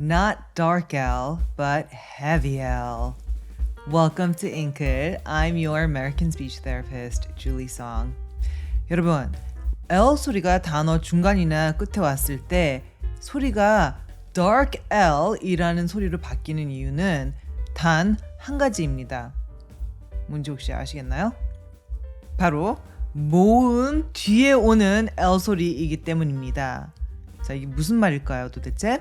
Not dark L, but heavy L. Welcome to Inkit. I'm your American speech therapist, Julie Song. 여러분, L 소리가 단어 중간이나 끝에 왔을 때 소리가 dark L이라는 소리로 바뀌는 이유는 단 한 가지입니다. 뭔지 혹시 아시겠나요? 바로 모음 뒤에 오는 L 소리이기 때문입니다. 자, 이게 무슨 말일까요, 도대체?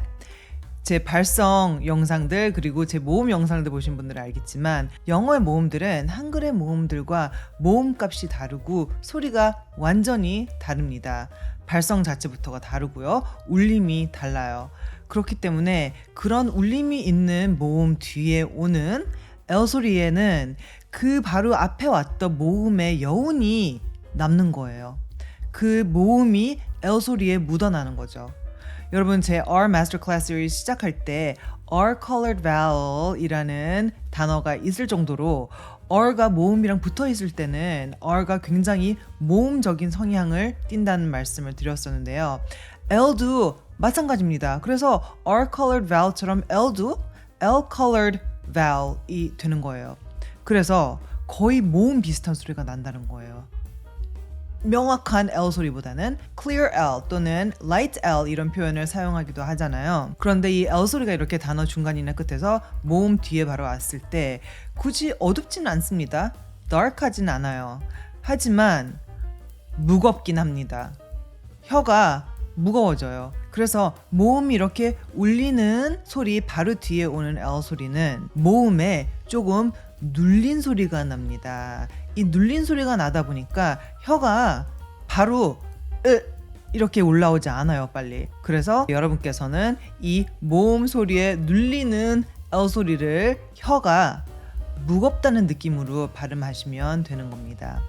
제 발성 영상들 그리고 제 모음 영상들 보신 분들은 알겠지만 영어의 모음들은 한글의 모음들과 모음 값이 다르고 소리가 완전히 다릅니다. 발성 자체부터가 다르고요. 울림이 달라요. 그렇기 때문에 그런 울림이 있는 모음 뒤에 오는 L 소리에는 그 바로 앞에 왔던 모음의 여운이 남는 거예요. 그 모음이 L 소리에 묻어나는 거죠. 여러분 제 R 마스터 클래스를 시작할 때 R colored vowel이라는 단어가 있을 정도로 R가 모음이랑 붙어 있을 때는 R가 굉장히 모음적인 성향을 띈다는 말씀을 드렸었는데요. L도 마찬가지입니다. 그래서 R colored vowel처럼 L도 L colored vowel이 되는 거예요. 그래서 거의 모음 비슷한 소리가 난다는 거예요. 명확한 L 소리보다는 clear L 또는 light L 이런 표현을 사용하기도 하잖아요. 그런데 이 L 소리가 이렇게 단어 중간이나 끝에서 모음 뒤에 바로 왔을 때 굳이 어둡진 않습니다. dark하진 않아요. 하지만 무겁긴 합니다. 혀가 무거워져요. 그래서 모음이 이렇게 울리는 소리 바로 뒤에 오는 L 소리는 모음에 조금 눌린 소리가 납니다. 이 눌린 소리가 나다 보니까 혀가 바로 으 이렇게 올라오지 않아요, 빨리. 그래서 여러분께서는 이 모음 소리에 눌리는 L 소리를 혀가 무겁다는 느낌으로 발음하시면 되는 겁니다.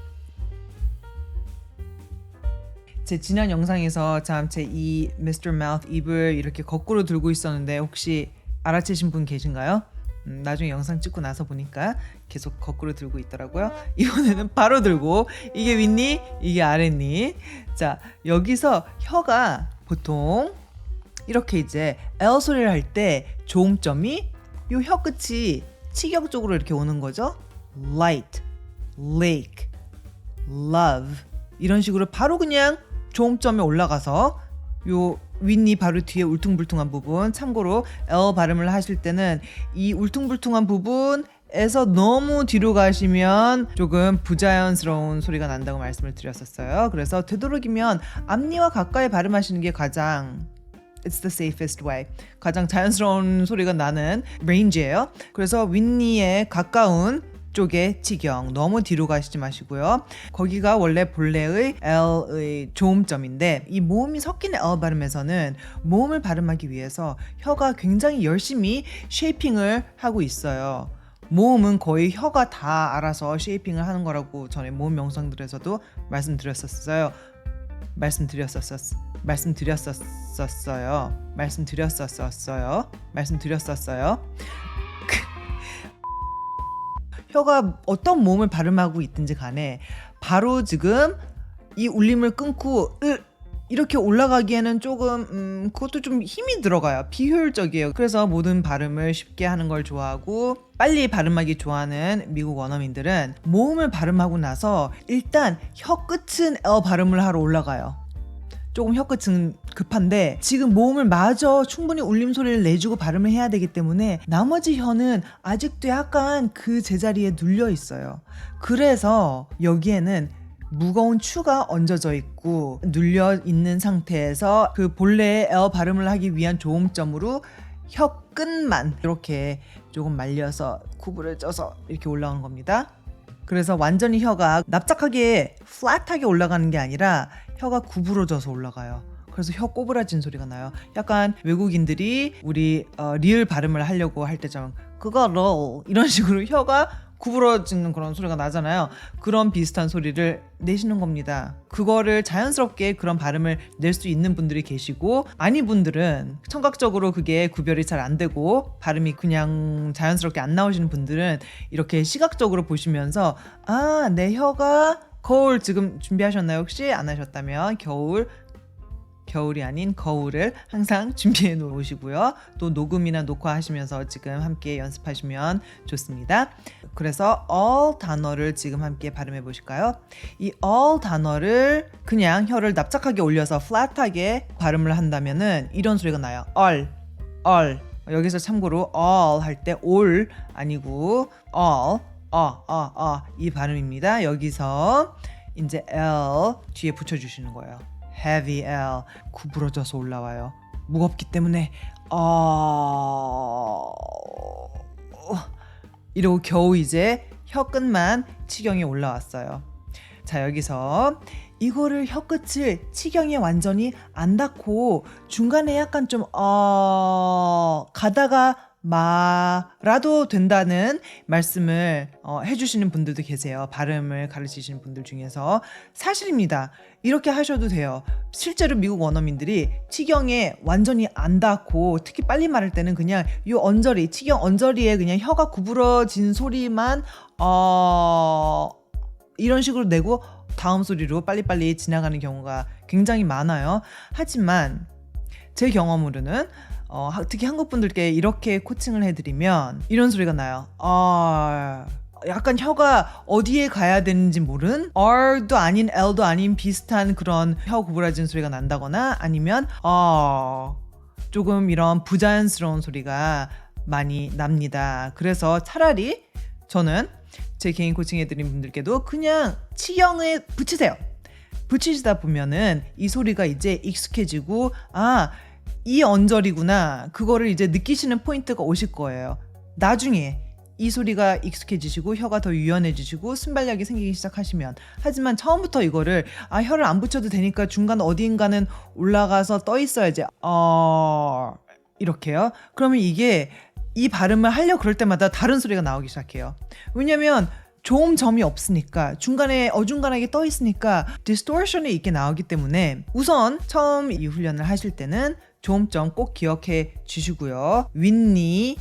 제 지난 영상에서 참 제 이 Mr. Mouth 입을 이렇게 거꾸로 들고 있었는데 혹시 알아채신 분 계신가요? 음, 나중에 영상 찍고 나서 보니까 계속 거꾸로 들고 있더라고요. 이번에는 바로 들고 이게 윗니, 이게 아랫니. 자 여기서 혀가 보통 이렇게 이제 L 소리를 할 때 조음점이 요 혀 끝이 치격 쪽으로 이렇게 오는 거죠. Light, lake, love 이런 식으로 바로 그냥 조음점에 올라가서 요 윗니 바로 뒤에 울퉁불퉁한 부분 참고로 L 발음을 하실 때는 이 울퉁불퉁한 부분 에서 너무 뒤로 가시면 조금 부자연스러운 소리가 난다고 말씀을 드렸었어요. 그래서 되도록이면 앞니와 가까이 발음하시는 게 가장 It's the safest way. 가장 자연스러운 소리가 나는 range예요. 그래서 윗니에 가까운 쪽의 치경 너무 뒤로 가시지 마시고요. 거기가 원래 본래의 L의 조음점인데 이 모음이 섞인 L 발음에서는 모음을 발음하기 위해서 혀가 굉장히 열심히 쉐이핑을 하고 있어요. 모음은 거의 혀가 다 알아서 쉐이핑을 하는 거라고 전에 모음 영상들에서도 말씀드렸었어요. 말씀드렸었었 말씀드렸었었어요. 말씀드렸었었어요. 말씀드렸었어요. 혀가 어떤 모음을 발음하고 있든지 간에 바로 지금 이 울림을 끊고 으 이렇게 올라가기에는 조금 음, 그것도 좀 힘이 들어가요. 비효율적이에요. 그래서 모든 발음을 쉽게 하는 걸 좋아하고 빨리 발음하기 좋아하는 미국 원어민들은 모음을 발음하고 나서 일단 혀 끝은 L 발음을 하러 올라가요. 조금 혀끝은 급한데 지금 모음을 마저 충분히 울림 소리를 내주고 발음을 해야 되기 때문에 나머지 혀는 아직도 약간 그 제자리에 눌려 있어요. 그래서 여기에는 무거운 추가 얹어져 있고 눌려 있는 상태에서 그 본래의 L 발음을 하기 위한 조음점으로 혀 끝만 이렇게 조금 말려서 구부러져서 이렇게 올라오는 겁니다. 그래서 완전히 혀가 납작하게 플랫하게 올라가는 게 아니라 혀가 구부러져서 올라가요. 그래서 혀 꼬부라진 소리가 나요. 약간 외국인들이 우리 어, 리을 발음을 하려고 할 때처럼 그거로 이런 식으로 혀가 구부러지는 그런 소리가 나잖아요. 그런 비슷한 소리를 내시는 겁니다. 그거를 자연스럽게 그런 발음을 낼 수 있는 분들이 계시고 아니 분들은 청각적으로 그게 구별이 잘 안 되고 발음이 그냥 자연스럽게 안 나오시는 분들은 이렇게 시각적으로 보시면서 아, 내 혀가 거울 지금 준비하셨나요? 혹시 안 하셨다면 겨울 겨울이 아닌 거울을 항상 준비해 놓으시고요. 또 녹음이나 녹화하시면서 지금 함께 연습하시면 좋습니다. 그래서 all 단어를 지금 함께 발음해 보실까요? 이 all 단어를 그냥 혀를 납작하게 올려서 flat하게 발음을 한다면은 이런 소리가 나요. all, all. 여기서 참고로 all 할 때 all 아니고 all, 어, 어, 어, 이 발음입니다. 여기서 이제 L 뒤에 붙여주시는 거예요. heavy L 구부러져서 올라와요. 무겁기 때문에 어 이러고 겨우 이제 혀 끝만 치경이 올라왔어요. 자 여기서 이거를 혀 끝을 치경에 완전히 안 닿고 중간에 약간 좀 어 가다가 마라도 된다는 말씀을 어, 해주시는 분들도 계세요. 발음을 가르치시는 분들 중에서 사실입니다. 이렇게 하셔도 돼요. 실제로 미국 원어민들이 치경에 완전히 안 닿고 특히 빨리 말할 때는 그냥 이 언저리 치경 언저리에 그냥 혀가 구부러진 소리만 어 이런 식으로 내고 다음 소리로 빨리빨리 지나가는 경우가 굉장히 많아요. 하지만 제 경험으로는 어, 특히 한국 분들께 이렇게 코칭을 해드리면 이런 소리가 나요. 아, 약간 혀가 어디에 가야 되는지 모른 R도 아닌 L도 아닌 비슷한 그런 혀 구부러진 소리가 난다거나 아니면 아 조금 이런 부자연스러운 소리가 많이 납니다. 그래서 차라리 저는 제 개인 코칭 해드린 분들께도 그냥 치경을 붙이세요. 붙이시다 보면은 이 소리가 이제 익숙해지고 아 이 언저리구나. 그거를 이제 느끼시는 포인트가 오실 거예요. 나중에 이 소리가 익숙해지시고 혀가 더 유연해지시고 순발력이 생기기 시작하시면 하지만 처음부터 이거를 아 혀를 안 붙여도 되니까 중간 어디인가는 올라가서 떠 있어야지 어 이렇게요. 그러면 이게 이 발음을 하려 그럴 때마다 다른 소리가 나오기 시작해요. 왜냐면 좋은 점이 없으니까 중간에 어중간하게 떠 있으니까 디스토션이 있게 나오기 때문에 우선 처음 이 훈련을 하실 때는 조음점 꼭 기억해 주시고요. 윗니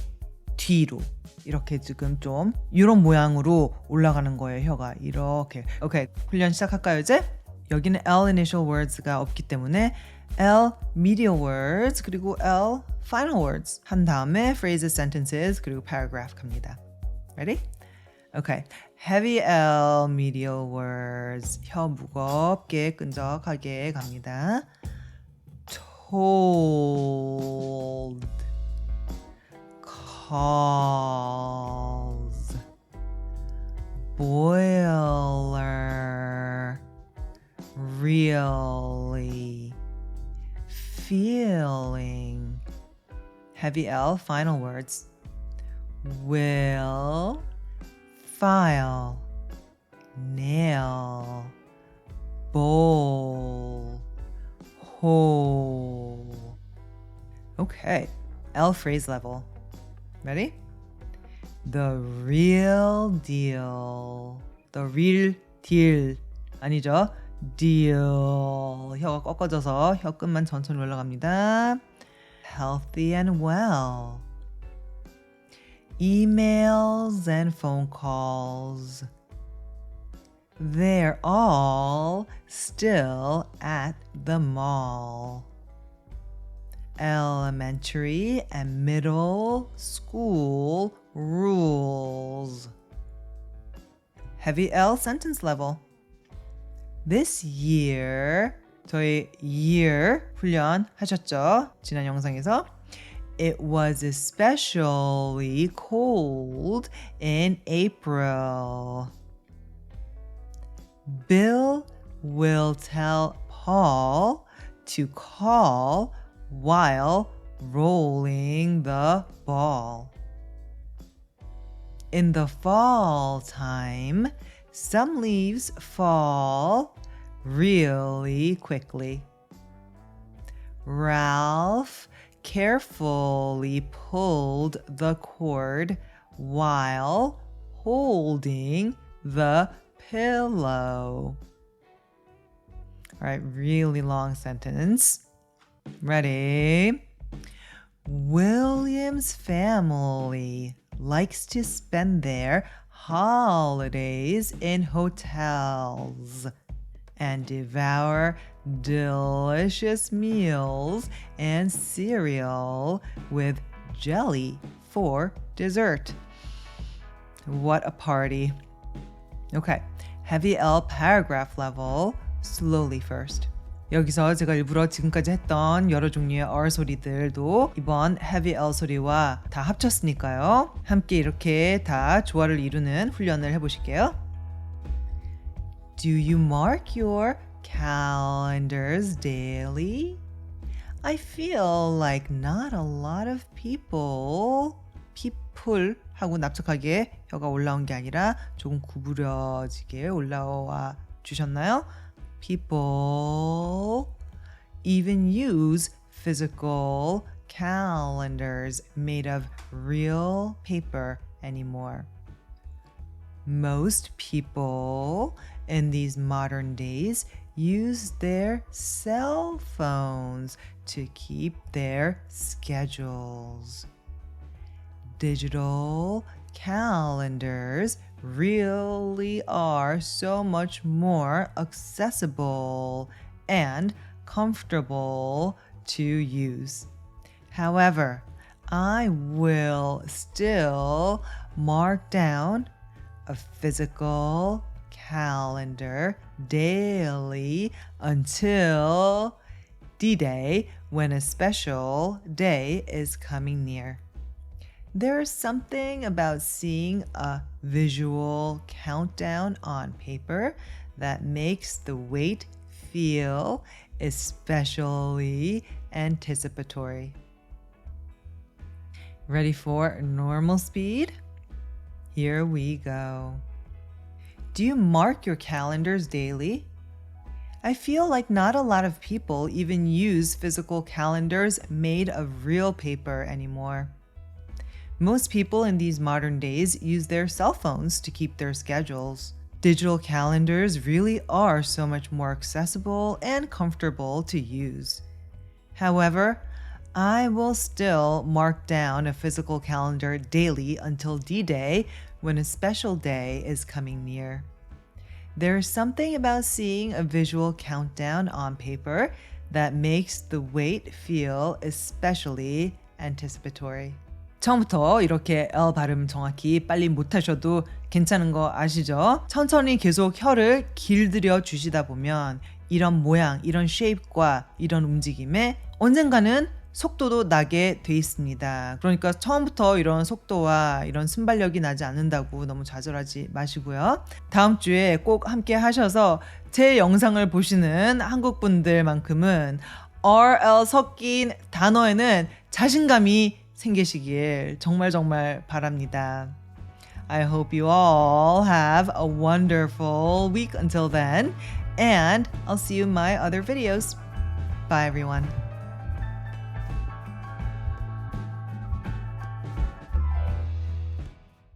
뒤로 이렇게 지금 좀 이런 모양으로 올라가는 거예요. 혀가 이렇게. 오케이 훈련 시작할까요 이제? 여기는 L initial words가 없기 때문에 L medial words 그리고 L final words 한 다음에 phrases, sentences 그리고 paragraph 갑니다. Ready? Okay. Heavy L medial words 혀 무겁게 끈적하게 갑니다. cold calls boiler really feeling heavy L final words will File nail bowl whole. Okay, L phrase level. Ready? The real deal. The real deal. 아니죠? deal. 혀가 꺾어져서 혀 끝만 천천히 올라갑니다. Healthy and well. Emails and phone calls. They're all still at the mall. Elementary and middle school rules. Heavy L sentence level. This year, 저희 year 훈련 하셨죠? 지난 영상에서. it was especially cold in April. Bill will tell Paul to call while rolling the ball. In the fall time, some leaves fall really quickly. Ralph carefully pulled the cord while holding the pillow. All right, really long sentence. Ready? William's family likes to spend their holidays in hotels and devour delicious meals and cereal with jelly for dessert. What a party. Okay, heavy L paragraph level slowly first. 여기서 제가 일부러 지금까지 했던 여러 종류의 R 소리들도 이번 heavy L 소리와 다 합쳤으니까요. 함께 이렇게 다 조화를 이루는 훈련을 해보실게요. Do you mark your calendars daily? I feel like not a lot of people. people 하고 납작하게 혀가 올라온 게 아니라 조금 구부려지게 올라와 주셨나요? People even use physical calendars made of real paper anymore. Most people in these modern days use their cell phones to keep their schedules. Digital calendars really are so much more accessible and comfortable to use. However, I will still mark down a physical calendar daily until D Day when a special day is coming near. There's something about seeing a visual countdown on paper that makes the wait feel especially anticipatory. Ready for normal speed? Here we go. Do you mark your calendars daily? I feel like not a lot of people even use physical calendars made of real paper anymore. Most people in these modern days use their cell phones to keep their schedules. Digital calendars really are so much more accessible and comfortable to use. However, I will still mark down a physical calendar daily until D Day when a special day is coming near. There is something about seeing a visual countdown on paper that makes the wait feel especially anticipatory. 처음부터 이렇게 L 발음 정확히 빨리 못하셔도 괜찮은 거 아시죠? 천천히 계속 혀를 길들여 주시다 보면 이런 모양, 이런 쉐입과 이런 움직임에 언젠가는 속도도 나게 돼 있습니다. 그러니까 처음부터 이런 속도와 이런 순발력이 나지 않는다고 너무 좌절하지 마시고요. 다음 주에 꼭 함께 하셔서 제 영상을 보시는 한국 분들만큼은 RL 섞인 단어에는 자신감이 생기시길 정말 정말 바랍니다. I hope you all have a wonderful week until then, and I'll see you in my other videos. Bye, everyone.